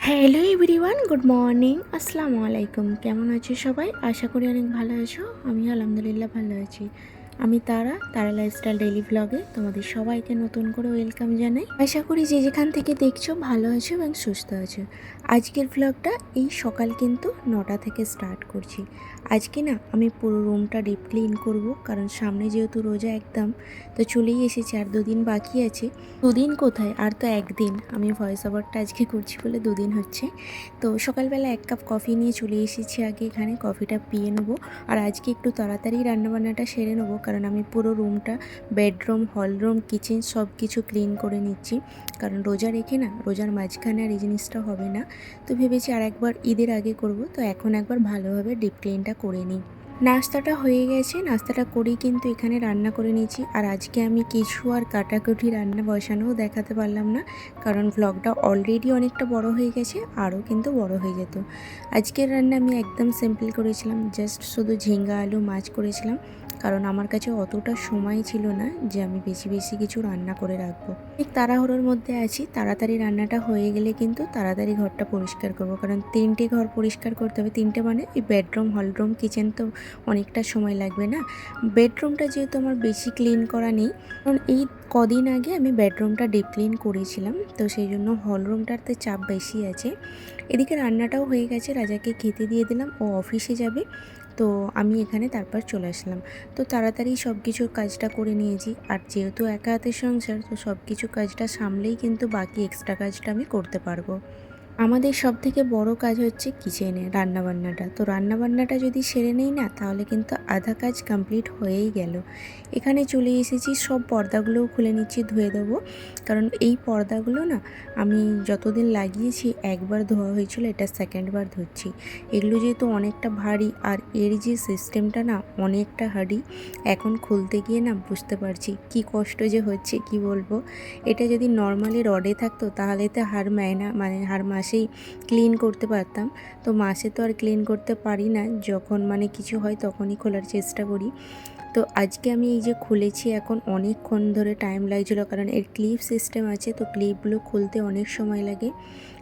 Hello everyone good morning আসসালামু আলাইকুম কেমন আছো সবাই? আশা করি অনেক ভালো আছো। আমি আলহামদুলিল্লাহ ভালো আছি। আমি তারা তারা লাইফস্টাইল ডেইলি ব্লগে তোমাদের সবাইকে নতুন করে ওয়েলকাম জানাই। আশা করি যে যেখান থেকে দেখছ ভালো আছো এবং সুস্থ আছো। আজকের ব্লগটা এই সকাল কিন্তু নটা থেকে স্টার্ট করছি। আজকে না আমি পুরো রুমটা ডিপ ক্লিন করব, কারণ সামনে যেহেতু রোজা একদম, তো চলেই এসেছে আর দুদিন বাকি আছে। দুদিন কোথায়? আর তো একদিন। আমি ভয়েস ওভারটা আজকে করছি বলে দুদিন হচ্ছে। তো সকালবেলা এক কাপ কফি নিয়ে চলে এসেছি আগে এখানে কফিটা পিয়ে নেব। আর আজকে একটু তাড়াতাড়ি রান্নাবান্নাটা সেরে নেব, কারণ আমি পুরো রুমটা বেডরুম হলরুম কিচেন সব কিছু ক্লিন করে নিচ্ছি। কারণ রোজা রেখে না, রোজার মাঝখানে আর এই জিনিসটা হবে না। তো ভেবেছি আর একবার ঈদের আগে করব। তো এখন একবার ভালোভাবে ডিপ ক্লিনটা করে নিই। নাস্তাটা হয়ে গেছে। নাস্তাটা করেই কিন্তু এখানে রান্না করে নিয়েছি। আর আজকে আমি কিছু আর কাটাকুটি রান্না বসানোও দেখাতে পারলাম না, কারণ ব্লগটা অলরেডি অনেকটা বড় হয়ে গেছে, আরও কিন্তু বড় হয়ে যেত। আজকের রান্না আমি একদম সিম্পল করেছিলাম। জাস্ট শুধু ঝিঙ্গা আলু মাছ করেছিলাম। কারণ আমার কাছে অতটা সময় ছিল না যে আমি বেশি বেশি কিছু রান্না করে রাখব। ঠিক তাড়াহুড়োর মধ্যে আছি, তাড়াতাড়ি রান্নাটা হয়ে গেলে কিন্তু তাড়াতাড়ি ঘরটা পরিষ্কার করব। কারণ তিনটে ঘর পরিষ্কার করতে হবে, তিনটে মানে এই বেডরুম হলরুম কিচেন তো অনেকটা সময় লাগবে না। বেডরুমটা যেহেতু আমার বেশি ক্লিন করা নেই, কারণ এই কদিন আগে আমি বেডরুমটা ডিপ ক্লিন করেছিলাম, তো সেই জন্য হলরুমটাতে চাপ বেশি আছে। এদিকে রান্নাটাও হয়ে গেছে, রাজাকে খেতে দিয়ে দিলাম, ও অফিসে যাবে। তো আমি এখানে তারপর চলে আসলাম। তো তাড়াতাড়ি সব কিছু কাজটা করে নিয়েছি। আর যেহেতু একা হাতের সংসার, তো সব কিছু কাজটা সামলেই কিন্তু বাকি এক্সট্রা কাজটা আমি করতে পারব। আমাদের সব থেকে বড় কাজ হচ্ছে কিচেনে রান্নাবান্নাটা। তো রান্নাবান্নাটা যদি সেরে নেই না, তাহলে কিন্তু আধা কাজ কমপ্লিট হয়েই গেল। এখানে চলে এসেছি, সব পর্দাগুলোও খুলে নিচ্ছি, ধুয়ে দেবো। কারণ এই পর্দাগুলো না, আমি যতদিন লাগিয়েছি, একবার ধোয়া হয়েছিল, এটা সেকেন্ডবার ধুচ্ছি। এগুলো যেহেতু অনেকটা ভারী, আর এর যে সিস্টেমটা না, অনেকটা হার্ডি এখন খুলতে গিয়ে না বুঝতে পারছি, কি কষ্ট যে হচ্ছে, কি বলব? এটা যদি নর্মালি রডে থাকতো, তাহলে তো হার মায়না মানে হার মাসেই ক্লিন করতে পারতাম। তো মাসে তো আর ক্লিন করতে পারি না, যখন মানে কিছু হয়, তখনই খোলার চেষ্টা করি। তো আজকে আমি এই যে খুলেছি, এখন অনেকক্ষণ ধরে টাইম লাগছিল কারণ এর ক্লিপ সিস্টেম আছে, তো ক্লিপগুলো খুলতে অনেক সময় লাগে।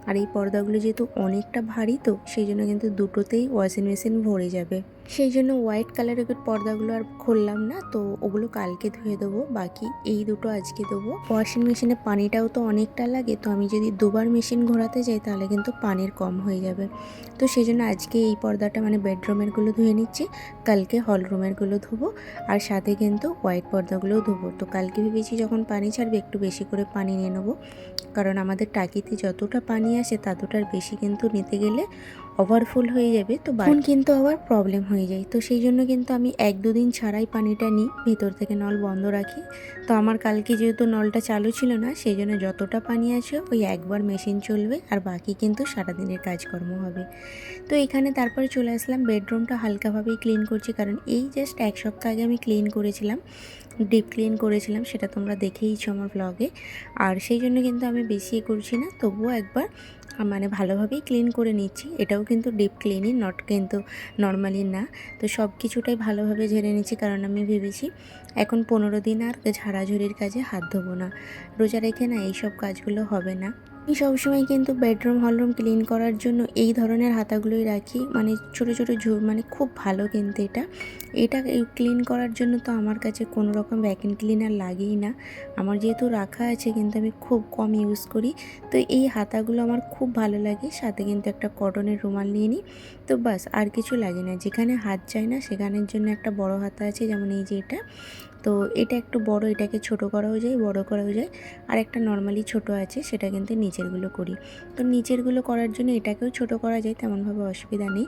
আর এই পর্দাগুলো যেহেতু অনেকটা ভারী তো, সেই জন্য কিন্তু দুটোতেই ওয়াশিং মেশিন ভরে যাবে। সেই জন্য হোয়াইট কালারের পর্দাগুলো আর খুললাম না, তো ওগুলো কালকে ধুয়ে দেবো, বাকি এই দুটো আজকে দেবো। ওয়াশিং মেশিনে পানিটাও তো অনেকটা লাগে, তো আমি যদি দুবার মেশিন ঘোরাতে যাই তাহলে কিন্তু পানির কম হয়ে যাবে। তো সেই জন্য আজকে এই পর্দাটা মানে বেডরুমেরগুলো ধুয়ে নিচ্ছি, কালকে হলরুমেরগুলো ধোবো, আর সাথে কিন্তু হোয়াইট পর্দাগুলোও ধোবো। তো কালকে ভেবেছি যখন পানি ছাড়বে একটু বেশি করে পানি নিয়ে নেব, কারণ আমাদের টাকিতে যতটা পানি আসে ততটার বেশি কিন্তু নিতে গেলে ওভারফুল হয়ে যাবে তো তখন কিন্তু আবার প্রবলেম হয়ে যায়। তো সেই জন্য কিন্তু আমি এক দুদিন ছাড়াই পানিটা নিই ভেতর থেকে নল বন্ধ রাখি। তো আমার কালকে যেহেতু নলটা চালু ছিল না সেই জন্য যতটা পানি আছে ওই একবার মেশিন চলবে আর বাকি কিন্তু সারাদিনের কাজকর্ম হবে। তো এখানে তারপরে চলে আসলাম বেডরুমটা হালকাভাবেই ক্লিন করছি কারণ এই জাস্ট এক সপ্তাহ আগে আমি ক্লিন করেছিলাম ডিপ ক্লিন করেছিলাম সেটা তোমরা দেখেইছো আমার ব্লগে আর সেই জন্য কিন্তু আমি বেশি করছি না তবুও একবার মানে ভালোভাবেই ক্লিন করে নিচ্ছি। এটাও কিন্তু ডিপ ক্লিনই নট কিন্তু নর্মালি না। তো সব কিছুটাই ভালোভাবে ঝেড়ে নিচ্ছি কারণ আমি ভেবেছি এখন পনেরো দিন আর ঝাড়াঝুড়ির কাজে হাত ধোবো না। রোজা রেখে না এইসব কাজগুলো হবে না। আমি সবসময় কিন্তু বেডরুম হলরুম ক্লিন করার জন্য এই ধরনের হাতাগুলোই রাখি। মানে ছোটো ছোটো ঝু মানে খুব ভালো কিন্তু এটা। এটা ক্লিন করার জন্য তো আমার কাছে কোনো রকম ভ্যাকিউম ক্লিনার লাগেই না। আমার যেহেতু রাখা আছে কিন্তু আমি খুব কম ইউজ করি। তো এই হাতাগুলো আমার খুব ভালো লাগে। সাথে কিন্তু একটা কটনের রুমাল নিয়ে নিই। তো বাস আর কিছু লাগে না। যেখানে হাত যায় না, সেখানের জন্য একটা বড় হাতা আছে, যেমন এই যে এটা। তো এটা একটু বড়, এটাকে ছোট করাও যায়, বড় করাও যায়। আর একটা নর্মালি ছোট আছে, সেটা কিন্তু নিচেরগুলো করি। তো নিচেরগুলো করার জন্য এটাকেও ছোট করা যায়, তেমনভাবে অসুবিধা নেই।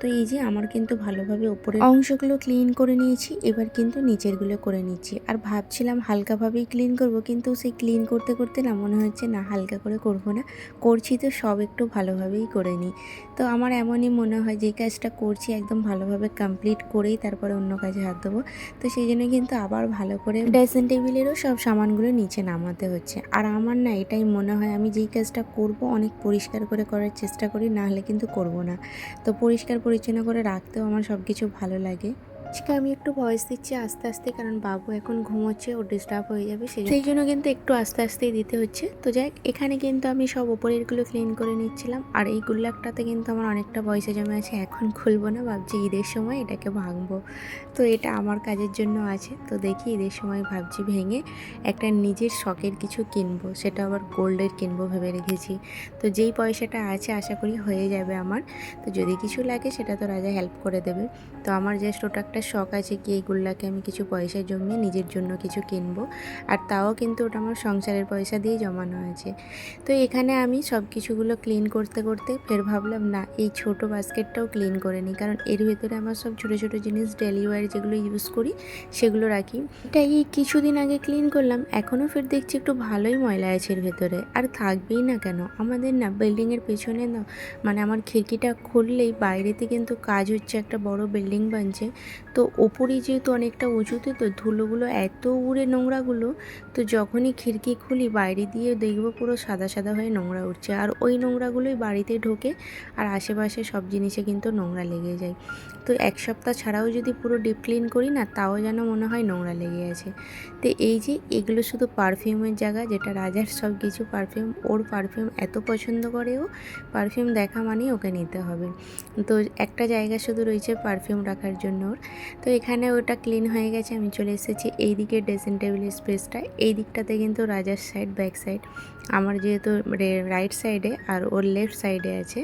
তো এই যে আমার কিন্তু ভালোভাবে ওপরের অংশগুলো ক্লিন করে নিয়েছি, এবার কিন্তু নিচেরগুলো করে নিচ্ছি। আর ভাবছিলাম হালকাভাবেই ক্লিন করব, কিন্তু সেই ক্লিন করতে করতে না মনে হচ্ছে, না, হালকা করে করব না। করছি তো, সব একটু ভালোভাবেই করে নিই। তো আমার এমনই মনে হয় যে কাজটা করছি, একদম ভালোভাবে কমপ্লিট করেই তারপরে অন্য কাজে হাত দেবো। তো সেই জন্য কিন্তু আবার ভালো করে ড্রেসিং টেবিলেরও সব সামানগুলো নিচে নামাতে হচ্ছে। আর আমার না এটাই মনে হয়, আমি যেই কাজটা করব অনেক পরিষ্কার করে করার চেষ্টা করি, না হলে কিন্তু করব না। তো পরিষ্কার পরিচ্ছন্ন করে রাখতেও আমার সব কিছু ভালো লাগে। আজকে আমি একটু ভয়েস দিচ্ছি আস্তে আস্তে, কারণ বাবু এখন ঘুমোচ্ছে, ও ডিস্টার্ব হয়ে যাবে, সেই জন্য কিন্তু একটু আস্তে আস্তেই দিতে হচ্ছে। তো যাই এখানে কিন্তু আমি সব ওপরেরগুলো ক্লিন করে নিচ্ছিলাম। আর এই গুল্লাকটাতে কিন্তু আমার অনেকটা পয়সা জমে আছে, এখন খুলবো না, ভাবছি ঈদের সময় এটাকে ভাঙবো। তো এটা আমার কাজের জন্য আছে। তো দেখি ঈদের সময় ভাবছি ভেঙে একটা নিজের শখের কিছু কিনবো, সেটা আবার গোল্ডের কিনবো ভেবে রেখেছি। তো যেই পয়সাটা আছে, আশা করি হয়ে যাবে আমার। তো যদি কিছু লাগে, সেটা তো রাজা হেল্প করে দেবে। তো আমার জাস্ট ওটা একটা শখ আছে কি এইগুলোকে আমি কিছু পয়সা জমিয়ে নিজের জন্য কিছু কিনবো। আর তাও কিন্তু ওটা আমার সংসারের পয়সা দিয়ে জমানো আছে তো এখানে আমি সব কিছুগুলো ক্লিন করতে করতে ফের ভাবলাম, না, এই ছোট বাস্কেটটাও ক্লিন করে নিই। কারণ এর ভেতরে আমার সব ছোটো ছোটো জিনিস ডেলি ওয়ার যেগুলো ইউজ করি, সেগুলো রাখি। এটা এই কিছুদিন আগে ক্লিন করলাম, এখনও ফের দেখছি একটু ভালোই ময়লা আছে এর ভেতরে। আর থাকবেই না কেন? আমাদের না বিল্ডিংয়ের পেছনে না মানে আমার খিড়কিটা খুললেই বাইরেতে কিন্তু কাজ হচ্ছে, একটা বড় বিল্ডিং বানছে। তো ওপরেই যেহেতু অনেকটা উঁচুতে, তো ধুলোগুলো এত উড়ে নোংরাগুলো, তো যখনই খিড়কি খুলি বাইরে দিয়ে দেখব পুরো সাদা সাদা হয়ে নোংরা উঠছে। আর ওই নোংরাগুলোই বাড়িতে ঢোকে আর আশেপাশে সব জিনিসে কিন্তু নোংরা লেগে যায়। তো এক সপ্তাহ ছাড়াও যদি পুরো ডিপ ক্লিন করি না, তাও যেন মনে হয় নোংরা লেগে আছে। তো এই যে, এগুলো শুধু পারফিউমের জায়গা, যেটা রাজার সব কিছু পারফিউম, ওর পারফিউম এত পছন্দ করে ও, পারফিউম দেখা মানেই ওকে নিতে হবে। তো একটা জায়গা শুধু রয়েছে পারফিউম রাখার জন্য ওর। তো এখানে ওটা ক্লিন হয়ে গেছে, আমি চলে এসেছি। এই দিকে ড্রেসিং টেবিল স্পেসটা এই দিকটাতে কিন্তু রাজার সাইড ব্যাক সাইড আমার যেহেতু রাইট সাইডে আর ওর লেফট সাইডে আছে,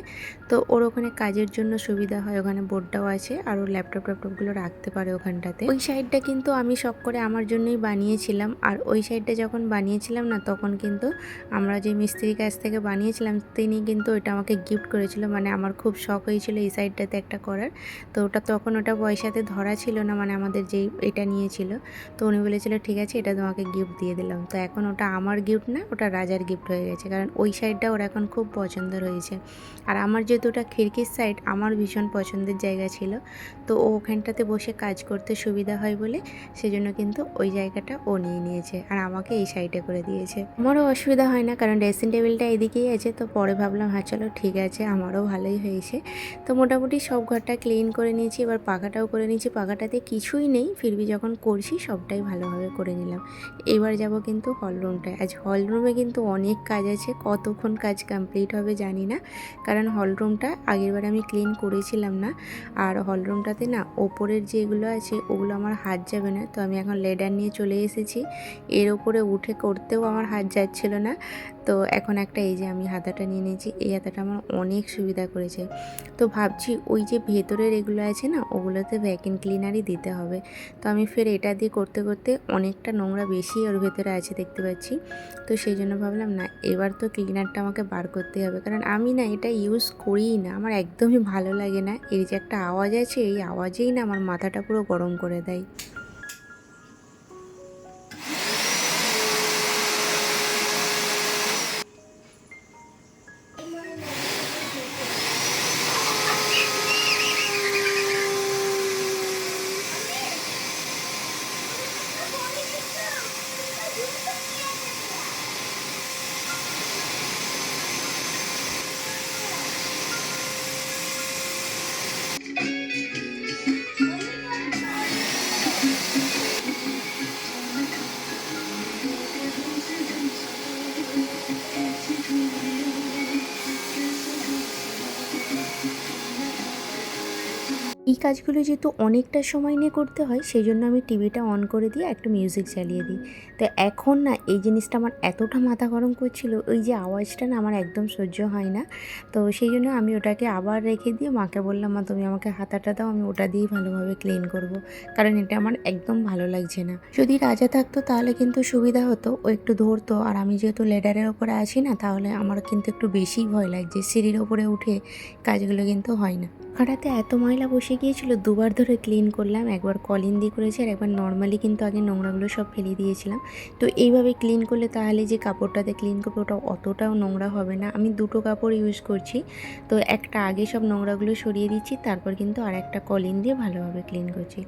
তো ওর ওখানে কাজের জন্য সুবিধা হয়, ওখানে বোর্ডটাও আছে আর ওর ল্যাপটপ ট্যাপটপগুলো রাখতে পারে ওখানটাতে। ওই সাইডটা কিন্তু আমি শখ করে আমার জন্যই বানিয়েছিলাম আর ওই সাইডটা যখন বানিয়েছিলাম না, তখন কিন্তু আমরা যে মিস্ত্রির কাছ থেকে বানিয়েছিলাম, তিনি কিন্তু ওটা আমাকে গিফট করেছিল মানে আমার খুব শখ হয়েছিল এই সাইডটাতে একটা করার। তো ওটা তখন ওটা পয়সাতে ধরা ছিল না মানে আমাদের যেই এটা নিয়েছিল, তো উনি বলেছিল, ঠিক আছে, এটা তোমাকে গিফট দিয়ে দিলাম। তো এখন ওটা আমার গিফট না, ওটা রাজার গিফট হয়ে গেছে। কারণ ওই সাইডটা ওর এখন খুব পছন্দের হয়েছে আর আমার যেহেতু ওটা খিড়কির সাইড আমার ভীষণ পছন্দের জায়গা ছিল। তো ও ওখানটাতে বসে কাজ করতে সুবিধা হয় বলে সেজন্য কিন্তু ওই জায়গাটা ও নিয়ে নিয়েছে আর আমাকে এই সাইডে করে দিয়েছে। আমারও অসুবিধা হয় না কারণ ড্রেসিং টেবিলটা এদিকেই আছে। তো পরে ভাবলাম হ্যাঁ চলো ঠিক আছে, আমারও ভালোই হয়েছে। তো মোটামুটি সব ঘরটা ক্লিন করে নিয়েছি। এবার পাখাটাও করে নিয়েছি। পাখাটাতে কিছুই নেই। ফিরবি যখন করছি, সবটাই ভালোভাবে করে নিলাম। এবার যাব কিন্তু হল রুমটায় আজ হল রুমে কিন্তু অনেক কাজ আছে, কতক্ষণ কাজ কমপ্লিট হবে জানি না। কারণ হলরুমটা আগেরবার আমি ক্লিন করেছিলাম না। আর হলরুমটাতে না ওপরের যেগুলো আছে, ওগুলো আমার হাত যাবে না। তো আমি এখন লেডার নিয়ে চলে এসেছি। এর ওপরে উঠে করতেও আমার হাত যাচ্ছিল না। তো এখন একটা এই যে আমি হাতাটা নিয়ে নিয়েছি, এই হাতাটা আমার অনেক সুবিধা করেছে। তো ভাবছি ওই যে ভেতরের এগুলো আছে না, ওগুলোতে ভ্যাকিউম ক্লিনারই দিতে হবে। তো আমি ফের এটা দিয়ে করতে করতে অনেকটা নোংরা বেশি ওর ভেতরে আছে দেখতে পাচ্ছি। তো সেই জন্য ভাবলাম, না, এবার তো ক্লিনারটা আমাকে বার করতে হবে। কারণ আমি না এটা ইউজ করিই না, আমার একদমই ভালো লাগে না। এর যে একটা আওয়াজ আছে, এই আওয়াজেই না আমার মাথাটা পুরো গরম করে দেয়। কাজগুলো যেহেতু অনেকটা সময় নিয়ে করতে হয় সেই জন্য আমি টিভিটা অন করে দিয়ে একটু মিউজিক চালিয়ে দিই। তো এখন না, এই জিনিসটা আমার এতটা মাথা গরম করছিল, ওই যে আওয়াজটা না আমার একদম সহ্য হয় না। তো সেই জন্য আমি ওটাকে আবার রেখে দিয়ে মাকে বললাম, মা, তুমি আমাকে হাতাটা দাও, আমি ওটা দিয়েই ভালোভাবে ক্লিন করব। কারণ এটা আমার একদম ভালো লাগছে না। যদি রাজা থাকতো তাহলে কিন্তু সুবিধা হতো, ও একটু ধরতো। আর আমি যেহেতু লেডারের ওপরে আছি না, তাহলে আমার কিন্তু একটু বেশি ভয় লাগছে। সিঁড়ির ওপরে উঠে কাজগুলো কিন্তু হয় না। পাখাটাতে এত ময়লা বসে গিয়েছিল দুবার ধরে ক্লিন করলাম, একবার কলিন দিয়ে করেছি আর একবার নর্মালি কিন্তু আগে নোংরাগুলো সব ফেলে দিয়েছিলাম। তো এইভাবে ক্লিন করলে তাহলে যে কাপড়টাতে ক্লিন করব ওটা অতটাও নোংরা হবে না। আমি দুটো কাপড় ইউজ করছি, তো একটা আগে সব নোংরাগুলো সরিয়ে দিচ্ছি, তারপর কিন্তু আর একটা কলিন দিয়ে ভালোভাবে ক্লিন করছি।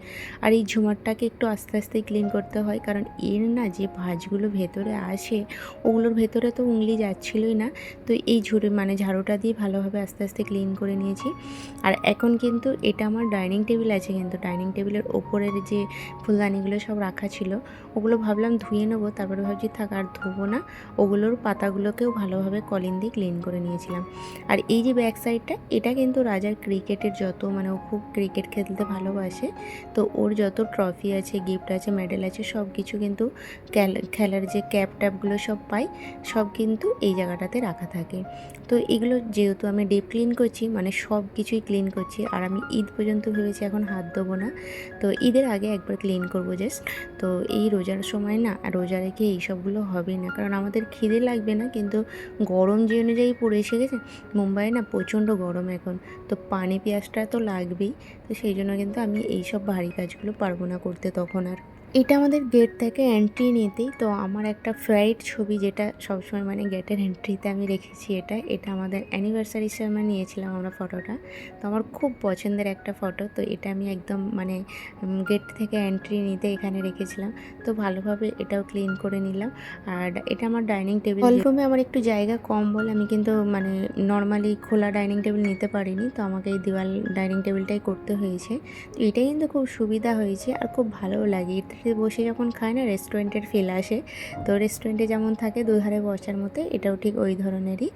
আর এই ঝুমারটাকে একটু আস্তে আস্তে ক্লিন করতে হয়, কারণ এর না যে ভাঁজগুলো ভেতরে আসে, ওগুলোর ভেতরে তো উংলি যাচ্ছিলই না। তো এই ঝুড়ি মানে ঝাড়ুটা দিয়ে ভালোভাবে আস্তে আস্তে ক্লিন করে নিয়েছি। আর এখন কিন্তু এটা আমার ডাইনিং টেবিল আছে কিন্তু ডাইনিং টেবিলের ওপরের যে ফুলদানিগুলো সব রাখা ছিল, ওগুলো ভাবলাম ধুয়ে নেব। তারপরে ভাবছি, থাক, আর ধোবো না। ওগুলোর পাতাগুলোকেও ভালোভাবে কলিন দিয়ে ক্লিন করে নিয়েছিলাম। আর এই যে ব্যাক সাইডটা, এটা কিন্তু রাজার ক্রিকেটের যত মানে ও খুব ক্রিকেট খেলতে ভালোবাসে। তো ওর যত ট্রফি আছে, গিফট আছে, মেডেল আছে, সব কিছু কিন্তু খেল- খেলার যে ক্যাপ ট্যাপগুলো সব পাই, সব কিন্তু এই জায়গাটাতে রাখা থাকে। তো এগুলো যেহেতু আমি ডিপ ক্লিন করছি মানে সব কিছুই ক্লিন করছি, আর আমি ঈদ পর্যন্ত ভেবেছি এখন হাত দেবো না। তো ঈদের আগে একবার ক্লিন করব জাস্ট তো এই রোজার সময় না, রোজা রেখে এইসবগুলো হবে না। কারণ আমাদের খিদে লাগবে না, কিন্তু গরম যে অনুযায়ী পড়ে এসে গেছে, মুম্বাইয়ে না প্রচণ্ড গরম এখন। তো পানি, পেঁয়াজটা তো লাগবেই। তো সেই জন্য কিন্তু আমি এইসব ভারী কাজগুলো পারব না করতে তখন আর। এটা আমাদের গেট থেকে এন্ট্রি নিতেই তো আমার একটা ফ্লাইট ছবি যেটা সবসময় মানে গেটের এন্ট্রিতে আমি রেখেছি এটা এটা আমাদের অ্যানিভার্সারি সময় নিয়েছিলাম আমরা ফটোটা তো আমার খুব পছন্দের একটা ফটো তো এটা আমি একদম মানে গেট থেকে এন্ট্রি নিতে এখানে রেখেছিলাম। তো ভালোভাবে এটাও ক্লিন করে নিলাম। আর এটা আমার ডাইনিং টেবিল হলরুমে আমার একটু জায়গা কম বলে আমি কিন্তু মানে নর্মালি খোলা ডাইনিং টেবিল নিতে পারিনি তো আমাকে এই দেওয়াল ডাইনিং টেবিলটাই করতে হয়েছে। তো এটাই কিন্তু খুব সুবিধা হয়েছে আর খুব ভালোও লাগে। এটাতে বসে যখন খায় না রেস্টুরেন্টের ফিল আসে। তো রেস্টুরেন্টে যেমন থাকে, দুধারে বসার মতো, এটাও ঠিক ওই ধরনেরই।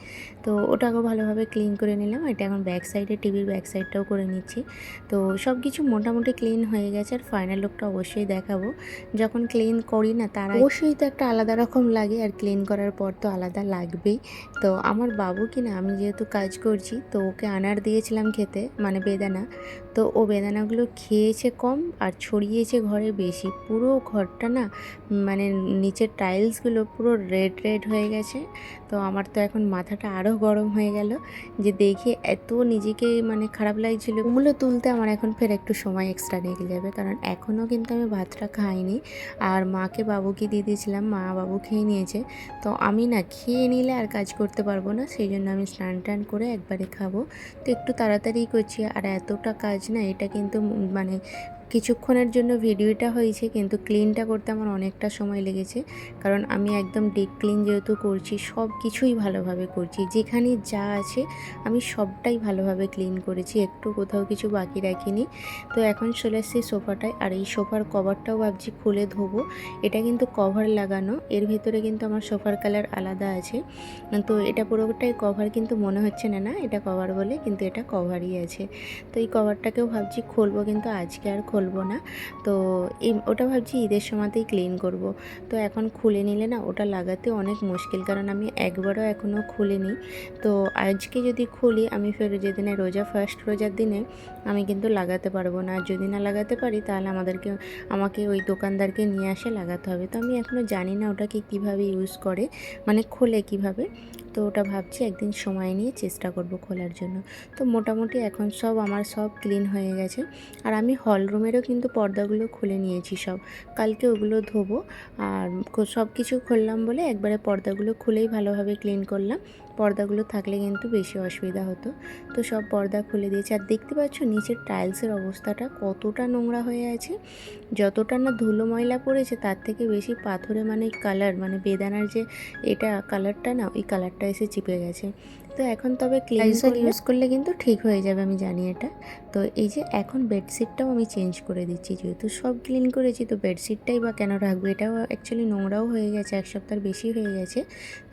তো ওটাকেও ভালোভাবে ক্লিন করে নিলাম, এটা এখন ব্যাক সাইডে টিভির ব্যাক সাইডটাও করে নিচ্ছি। তো সব কিছু মোটামুটি ক্লিন হয়ে গেছে, আর ফাইনাল লুকটা অবশ্যই দেখাবো। যখন ক্লিন করি না, তার অবশ্যই তো একটা আলাদা রকম লাগে, আর ক্লিন করার পর তো আলাদা লাগবেই। তো আমার বাবু কি না আমি যেহেতু কাজ করছি, তো ওকে আনার দিয়েছিলাম খেতে মানে বেদানা। তো ও বেদানাগুলো খেয়েছে কম আর ছড়িয়েছে ঘরে বেশি। পুরো ঘরটা না মানে নিচের টাইলসগুলো পুরো রেড রেড হয়ে গেছে। তো আমার তো এখন মাথাটা আরও গরম হয়ে গেল যে দেখে এত নিজেকে মানে খারাপ লাগছিল। ওগুলো তুলতে আমার এখন ফের একটু সময় এক্সট্রা লেগে যাবে, কারণ এখনও কিন্তু আমি ভাতটা খাইনি। আর মাকে বাবুকে দিয়ে দিয়েছিলাম, মা বাবু খেয়ে নিয়েছে। তো আমি না খেয়ে নিলে আর কাজ করতে পারব না, সেই জন্য আমি স্নান টান করে একবারে খাব। তো একটু তাড়াতাড়ি করছি আর এতটা কাজ না এটা কিন্তু মানে কিছুক্ষণের জন্য ভিডিওটা হয়েছে, কিন্তু ক্লিনটা করতে আমার অনেকটা সময় লেগেছে। কারণ আমি একদম ডিপ ক্লিন যেহেতু করছি সব কিছুই ভালোভাবে করছি। যেখানে যা আছে, আমি সবটাই ভালোভাবে ক্লিন করেছি। একটু কোথাও কিছু বাকি রাখিনি। তো এখন চলে এসেছি সোফাটায়। আর এই সোফার কভারটাও ভাবছি খুলে ধোবো। এটা কিন্তু কভার লাগানো। এর ভেতরে কিন্তু আমার সোফার কালার আলাদা আছে। তো এটা পুরোটাই কভার কিন্তু মনে হচ্ছে না না? এটা কভার বলে, কিন্তু এটা কভারই আছে। তো এই কভারটাকেও ভাবছি খুলবো, কিন্তু আজকে আর খুলবো না। তো ওটা ভাবছি ঈদের সময়তেই ক্লিন করব। তো এখন খুলে নিলে না ওটা লাগাতে অনেক মুশকিল, কারণ আমি একবারও এখনও খুলিনি। তো আজকে যদি খুলি, আমি ফের যেদিনে রোজা ফার্স্ট রোজার দিনে আমি কিন্তু লাগাতে পারব না। আর যদি না লাগাতে পারি, তাহলে আমাদেরকে, আমাকে ওই দোকানদারকে নিয়ে আসে লাগাতে হবে। তো আমি এখনও জানি না ওটাকে কীভাবে ইউজ করে মানে খোলে কীভাবে। তো ওটা ভাবছি একদিন সময় নিয়ে চেষ্টা করব খোলার জন্য। তো মোটামুটি এখন সব আমার সব ক্লিন হয়ে গেছে। আর আমি হল রুমেরও কিন্তু পর্দাগুলো খুলে নিয়েছি সব। কালকে ওগুলো ধোবো। আর সব কিছু খুললাম বলে একবারে পর্দাগুলো খুলেই ভালোভাবে ক্লিন করলাম। পর্দাগুলো থাকলে কিন্তু বেশি অসুবিধা হতো। তো সব পর্দা খুলে দিয়েছে। আর দেখতে পাচ্ছ নিচের টাইলসের অবস্থাটা কতটা নোংরা হয়ে আছে। যতটা না ধুলো ময়লা পড়েছে তার থেকে বেশি পাথরে মানে কালার মানে বেদানার যে এটা কালারটা না ওই কালারটা এসে চিপে গেছে। তো এখন তবে ক্লিনজার ইউজ করলে কিন্তু ঠিক হয়ে যাবে আমি জানি এটা। তো এই যে এখন বেডশিটটাও আমি চেঞ্জ করে দিচ্ছি, যেহেতু সব ক্লিন করেছি, তো বেডশিটটাই বা কেন রাখব? এটাও অ্যাকচুয়ালি নোংরাও হয়ে গেছে, এক সপ্তাহের বেশি হয়ে গেছে।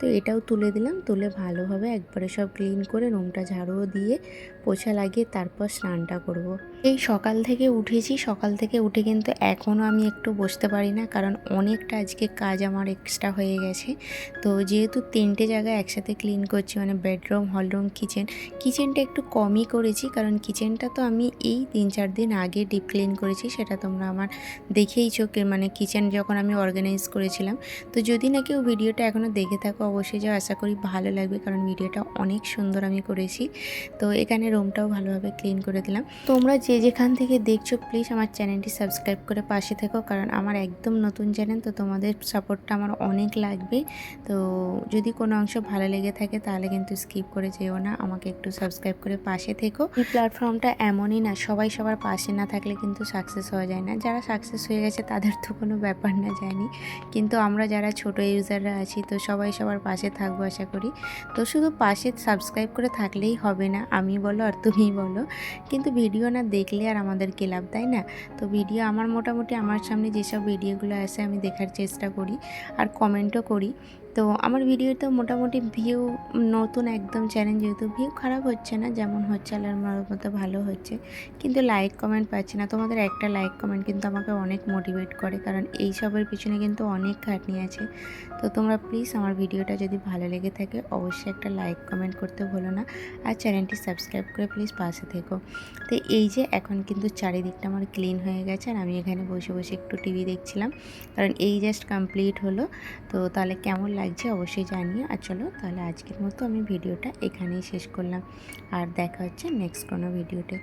তো এটাও তুলে দিলাম, তুলে ভালোভাবে একবারে সব ক্লিন করে রুমটা ঝাড়ুও দিয়ে পোছা লাগিয়ে তারপর স্নানটা করব। এই সকাল থেকে উঠেছি, সকাল থেকে উঠে কিন্তু এখনও আমি একটু বসতে পারি না, কারণ অনেকটা আজকে কাজ আমার এক্সট্রা হয়ে গেছে। তো যেহেতু তিনটে জায়গা একসাথে ক্লিন করছি মানে বেডরুম হলরুম কিচেন কিচেনটা একটু কমই করেছি, কারণ কিচেনটা তো আমি এই তিন চার দিন আগে ডিপ ক্লিন করেছি, সেটা তোমরা আমার দেখেইছো মানে কিচেন যখন আমি অর্গানাইজ করেছিলাম। তো যদি না কেউ ভিডিওটা এখনও দেখে থাকো, অবশ্যই যাও, আশা করি ভালো লাগবে, কারণ ভিডিওটা অনেক সুন্দর আমি করেছি। তো এখানে রুমটাও ভালোভাবে ক্লিন করে দিলাম। তোমরা যে যেখান থেকে দেখছ প্লিজ আমার চ্যানেলটি সাবস্ক্রাইব করে পাশে থেকো, কারণ আমার একদম নতুন চ্যানেল, তো তোমাদের সাপোর্টটা আমার অনেক লাগবে। তো যদি কোনো অংশ ভালো লেগে থাকে, তাহলে কিন্তু স্কিপ করে যেও না, আমাকে একটু সাবস্ক্রাইব করে পাশে থেকো। এই প্ল্যাটফর্মটা এমনই না, সবাই সবার পাশে না থাকলে কিন্তু সাকসেস হওয়া যায় না। যারা সাকসেস হয়ে গেছে তাদের তো কোনো ব্যাপার না, জানি। কিন্তু আমরা যারা ছোট ইউজাররা আছি, তো সবাই সবার পাশে থাকব আশা করি। তো শুধু পাশে সাবস্ক্রাইব করে থাকলেই হবে না, আমি বলো আর তুমিই বলো। কিন্তু ভিডিও না দেখলে আর আমাদের কে লাভ, তাই না? তো ভিডিও আমার মোটামুটি আমার সামনে যেসব ভিডিওগুলো আসে আমি দেখার চেষ্টা করি, আর কমেন্টও করি। তো আমার ভিডিওতে মোটামুটি ভিউ নতুন একদম চ্যানেল যেহেতু ভিউ খারাপ হচ্ছে না, যেমন হচ্ছে আল্লাহর মতো ভালো হচ্ছে। কিন্তু লাইক কমেন্ট পাচ্ছি না। তোমাদের একটা লাইক কমেন্ট কিন্তু আমাকে অনেক মোটিভেট করে, কারণ এই সবের পিছনে কিন্তু অনেক খাটনি আছে। তো তোমরা প্লিজ আমার ভিডিওটা যদি ভালো লেগে থাকে, অবশ্যই একটা লাইক কমেন্ট করতে ভুলো না। আর চ্যানেলটি সাবস্ক্রাইব করে প্লিজ পাশে থেকো। তো এই যে এখন কিন্তু চারিদিকটা আমার ক্লিন হয়ে গেছে, আর আমি এখানে বসে বসে একটু টিভি দেখছিলাম। কারণ এই জাস্ট কমপ্লিট হলো। তো তাহলে কেমন লাগছে অবশ্যই জানিও। আর চলো তাহলে আজকের মতো আমি ভিডিওটা এখানেই শেষ করলাম। আর দেখা হচ্ছে নেক্সট কোনো ভিডিওতে।